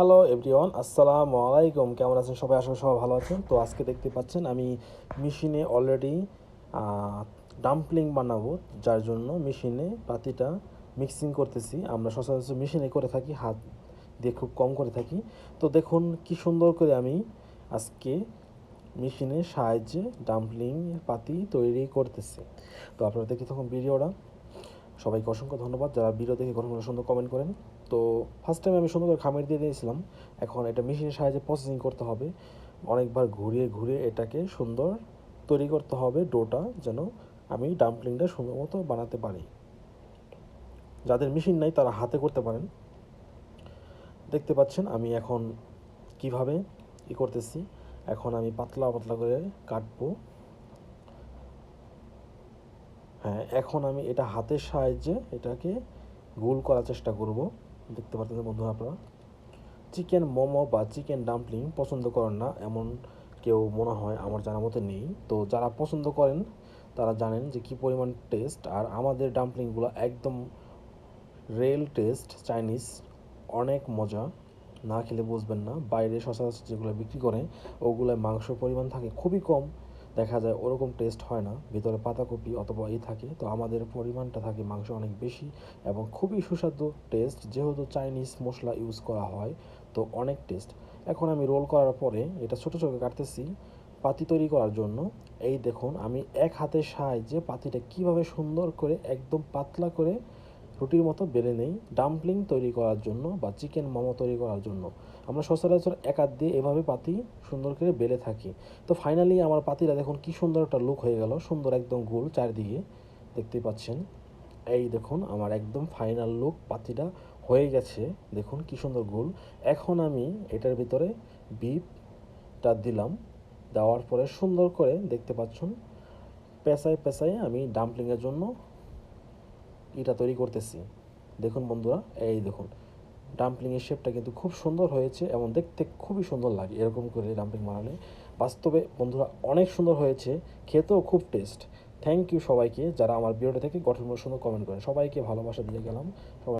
Hello everyone আসসালামু আলাইকুম কেমন আছেন সবাই? আসলে সবাই ভালো আছেন। তো আজকে দেখতে পাচ্ছেন, আমি মেশিনে অলরেডি ডাম্পলিং বানাবো। যার জন্য মেশিনে পাতিটা মিক্সিং করতেছি। আমরা সচরাচর মেশিনে করে থাকি, হাত দিয়ে খুব কম করে থাকি। তো দেখুন কি সুন্দর করে আমি আজকে মেশিনের সাহায্যে ডাম্পলিং পাতি তৈরি করতেছি। তো আপনারা দেখি তখন ভিডিওটা। সবাইকে অসংখ্য ধন্যবাদ। যারা ভিডিও দেখে ঘটনা সুন্দর কমেন্ট করেন। তো ফার্স্ট টাইম আমি সুন্দর করে খামির দিয়ে দিয়েছিলাম। এখন এটা মেশিনের সাহায্যে প্রসেসিং করতে হবে। অনেকবার ঘুরিয়ে ঘুরিয়ে এটাকে সুন্দর তৈরি করতে হবে ডোটা যেন আমি ডাম্পলিংটা সুন্দর মতো বানাতে পারি। যাদের মেশিন নাই, তারা হাতে করতে পারেন। দেখতে পাচ্ছেন, আমি এখন কীভাবে ই করতেছি। এখন আমি পাতলা পাতলা করে কাটবো। হ্যাঁ এখন আমি এটা হাতের সাহায্যে এটাকে গোল করার চেষ্টা করব। দেখতে পাচ্ছেন বন্ধুরা আপনারা? চিকেন মোমো বা চিকেন ডাম্পলিং পছন্দ করেন না, এমন কেউ মনে হয় আমার জানা মতে নেই। তো যারা পছন্দ করেন, তারা জানেন যে কী পরিমাণ টেস্ট আর আমাদের ডাম্পলিংগুলো একদম রেল টেস্ট চাইনিজ অনেক মজা। না খেলে বুঝবেন না, বাইরে সচরাচর যেগুলো বিক্রি করে, ওগুলোয় মাংস পরিমাণ থাকে খুবই কম। দেখা যায় ওরকম টেস্ট হয় না। ভিতরে পাতাকপি অথবা এই থাকে, তো আমাদের পরিমাণটা থাকে মাংস অনেক বেশি এবং খুবই সুস্বাদু টেস্ট যেহেতু চাইনিজ মশলা ইউজ করা হয়, তো অনেক টেস্ট এখন আমি রোল করার পরে এটা ছোটো ছোটো কাটতেছি পাতি তৈরি করার জন্য। এই দেখুন, আমি এক হাতের সাহায্যে পাতিটা কীভাবে সুন্দর করে একদম পাতলা করে রুটির মতো বেলে নেই ডাম্পলিং তৈরি করার জন্য বা চিকেন মোমো তৈরি করার জন্য। আমরা সচরাচর এক হাত দিয়ে এভাবে পাতি সুন্দর করে বেলে থাকি। তো ফাইনালি আমার পাতিটা দেখুন কি সুন্দর একটা লুক হয়ে গেল, সুন্দর একদম গোল চারিদিকে দেখতেই পাচ্ছেন? এই দেখুন আমার একদম ফাইনাল লুক পাতিটা হয়ে গেছে, দেখুন কি সুন্দর গোল। এখন আমি এটার ভিতরে বিপটা দিলাম, দেওয়ার পরে সুন্দর করে দেখতে পাচ্ছেন, পেঁচায় পেঁচায় আমি ডাম্পলিংয়ের জন্য এটা তৈরি করতেছি। দেখুন বন্ধুরা, এই দেখুন। ডাম্পলিংয়ের শেপটা কিন্তু খুব সুন্দর হয়েছে এবং দেখতে খুবই সুন্দর লাগে এরকম করে ডাম্পলিং বানালে। বাস্তবে বন্ধুরা, অনেক সুন্দর হয়েছে, খেতেও খুব টেস্ট থ্যাংক ইউ সবাইকে যারা আমার ভিডিওটা থেকে গঠনমূলক সুন্দর কমেন্ট করে। সবাইকে ভালোবাসা দিয়ে গেলাম। সবাই